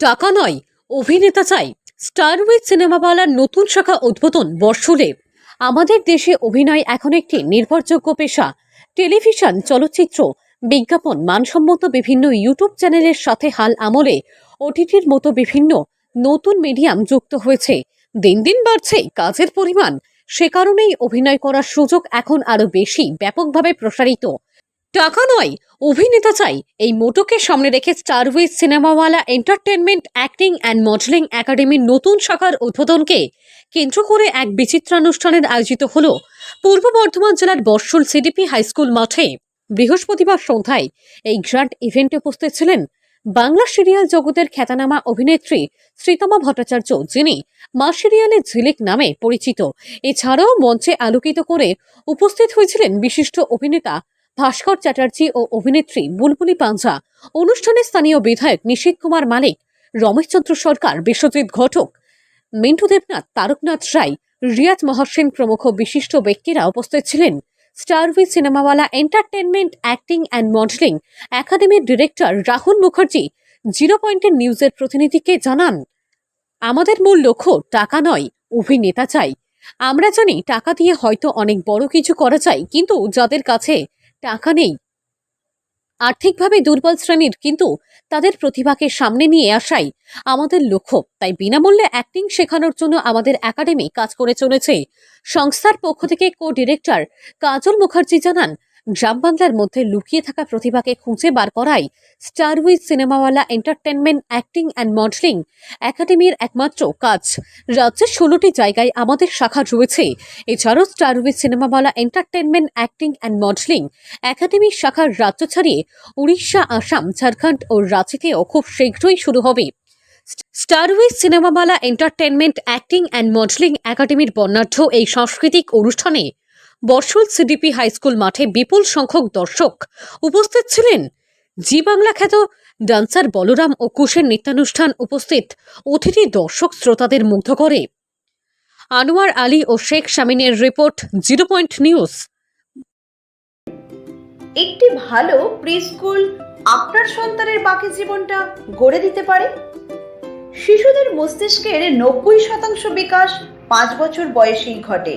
টাকা নয়, অভিনেতা চাই। স্টার উইথ সিনেমাওয়ালার নতুন শাখা উদ্বোধন বর্ষলে। আমাদের দেশে অভিনয় এখন একটি নির্ভরযোগ্য পেশা। টেলিভিশন, চলচ্চিত্র, বিজ্ঞাপন, মানসম্মত বিভিন্ন ইউটিউব চ্যানেলের সাথে হাল আমলে ওটিটির মতো বিভিন্ন নতুন মিডিয়াম যুক্ত হয়েছে। দিন দিন বাড়ছে, কাজের পরিমাণ। সে কারণেই অভিনয় করার সুযোগ এখন আরও বেশি ব্যাপকভাবে প্রসারিত। টাকা নয়, অভিনেতা চাই। এই মোটোকে সামনে রেখে star with Cinemawala entertainment acting and modelling একাডেমির নতুন শাখার উদ্বোধনকে কেন্দ্র করে এক বিচিত্রানুষ্ঠানের আয়োজিত হল পূর্ব বর্ধমান জেলার বর্ষল সিডিপি হাইস্কুল মাঠে। বৃহস্পতিবার সন্ধ্যায় এই গ্র্যান্ড ইভেন্টে উপস্থিত ছিলেন বাংলা সিরিয়াল জগতের খ্যাতনামা অভিনেত্রী শ্রীতমা ভট্টাচার্য, যিনি মা সিরিয়ালে ঝিলিক নামে পরিচিত। এছাড়াও মঞ্চে আলোকিত করে উপস্থিত হয়েছিলেন বিশিষ্ট অভিনেতা ভাস্কর চ্যাটার্জি ও অভিনেত্রী বুলবুলি পাঞ্জা। অনুষ্ঠানে স্থানীয় বিধায়ক নিশীত কুমার মালিক রমেশচন্দ্র সরকার, বিশ্বজিৎ ঘটক, মিন্টু দেবনাথ, তারকনাথ রায়, রিয়াজ মহসিন প্রমুখ বিশিষ্ট ব্যক্তিরা উপস্থিত ছিলেন। Star with Cinemawala entertainment acting and modelling একাডেমির ডিরেক্টর রাহুল মুখার্জি জিরো পয়েন্টের নিউজের প্রতিনিধিকে জানান, আমাদের মূল লক্ষ্য টাকা নয়, অভিনেতা চাই। আমরা জানি টাকা দিয়ে হয়তো অনেক বড় কিছু করা যায়, কিন্তু যাদের কাছে টাকা নেই। আর্থিকভাবে দুর্বল শ্রেণির, কিন্তু তাদের প্রতিভাকে সামনে নিয়ে আসাই আমাদের লক্ষ্য। তাই বিনামূল্যে অ্যাক্টিং শেখানোর জন্য আমাদের একাডেমি কাজ করে চলেছে। সংস্থার পক্ষ থেকে কো ডিরেক্টর কাজল মুখার্জি জানান গ্রাম বাংলার মধ্যে লুকিয়ে থাকা প্রতিভাকে খুঁজে বার করাই star with Cinemawala entertainment acting and modelling একাডেমির একমাত্র কাজ। রাজ্যের ষোলোটি জায়গায় আমাদের শাখা রয়েছে। এছাড়াও star with Cinemawala entertainment acting and modelling একাডেমির শাখার রাজ্য ছাড়িয়ে উড়িষ্যা, আসাম, ঝাড়খণ্ড ও রাঁচিতেও খুব শীঘ্রই শুরু হবে। Star with Cinemawala entertainment acting and modelling একাডেমির বর্ণাঢ্য এই সাংস্কৃতিক অনুষ্ঠানে বর্ষল সিডিপি হাইস্কুল মাঠে বিপুল সংখ্যক দর্শক উপস্থিত ছিলেন। জি বাংলা খ্যাত ডান্সার বলরাম ও কুশের নৃত্যানুষ্ঠান উপস্থিত অতিথি দর্শক শ্রোতাদের মুগ্ধ করে। আনোয়ার আলী ও শেখ শামিনের রিপোর্ট, জিরো পয়েন্ট নিউজ। একটি ভালো প্রি স্কুল আপনার সন্তানের বাকি জীবনটা গড়ে দিতে পারে? শিশুদের মস্তিষ্কের নব্বই শতাংশ বিকাশ পাঁচ বছর বয়সেই ঘটে।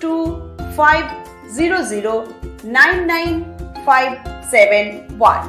two five zero zero nine nine five seven one